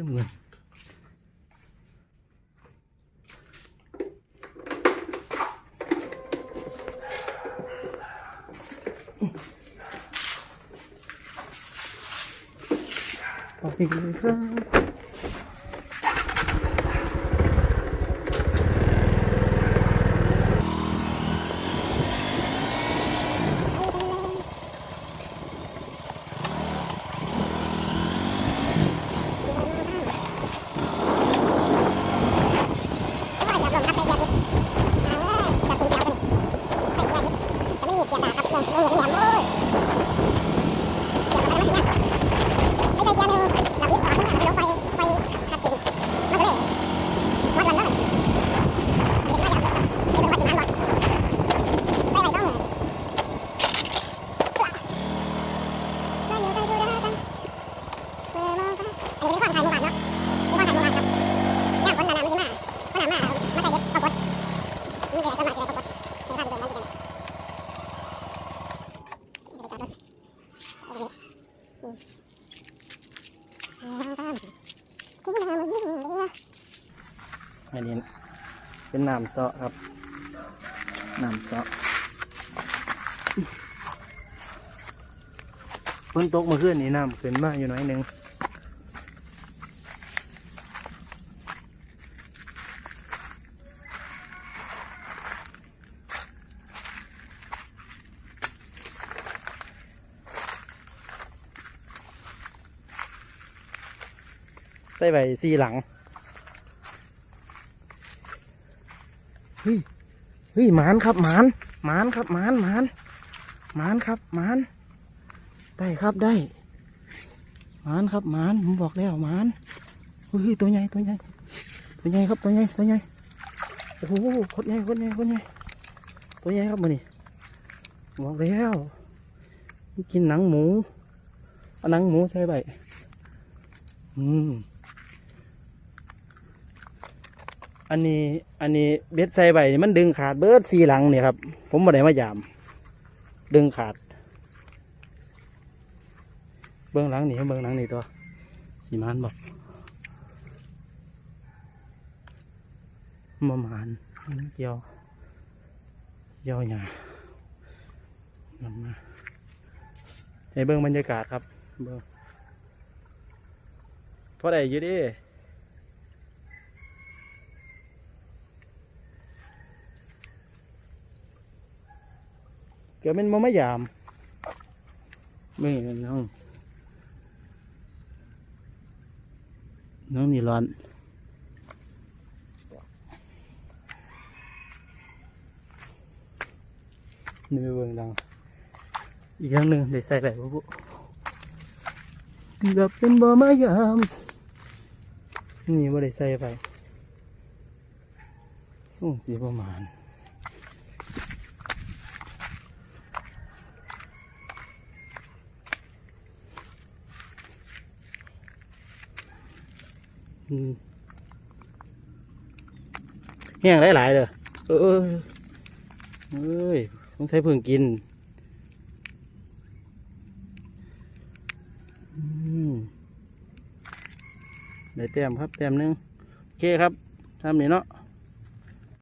น้ำเงิน อันนี้เป็นน้ำเซาะครับน้ำเซาะฝนตกเมื่อคืนนี้น้ำขึ้นมาอยู่หน่อยหนึ่ง ใส่ใบสีหลัง เฮ้ย เฮ้ยหมานครับหมานหมานครับหมานหมานหมานครับหมาน ได้ครับได้หมานครับหมานผมบอกแล้วหมานเฮ้ยตัวใหญ่ตัวใหญ่ตัวใหญ่ครับตัวใหญ่ตัวใหญ่โอ้โหโคตรใหญ่โคตรใหญ่โคตรใหญ่ตัวใหญ่ครับมันนี่บอกแล้วกินหนังหมูเอาหนังหมูใส่ใบอืม อันนี้อันนี้เบ็ดใส่ใบนี่มันดึงขาดเบิดสีหลังเนี่ยครับ ผมบ่ได้มายาม ดึงขาด เบื้องหลังนี่เบื้องหลังนี่ตัวสีมันบอกมามานมันเกี่ยวเกี่ยวหยามันมาให้เบื้องบรรยากาศครับ เบื้องพอได้อยู่เดิเกิดเป็นมไม่ยามไม่น้องน้องนี่ร้อนนี่ไม่เบิ่งดังอีกครั้งหนึ่งได้ใส่แบบบุเกือบเป็นบ่มายามนี่บ่ได้ใส่ไปส่งสีประมาณ แห้งหลายๆเลยเออเอยเอ้ยต้องใช้เพิ่งกินได้แต้มครับแต้มนึงโอเคครับทำนี่เนาะ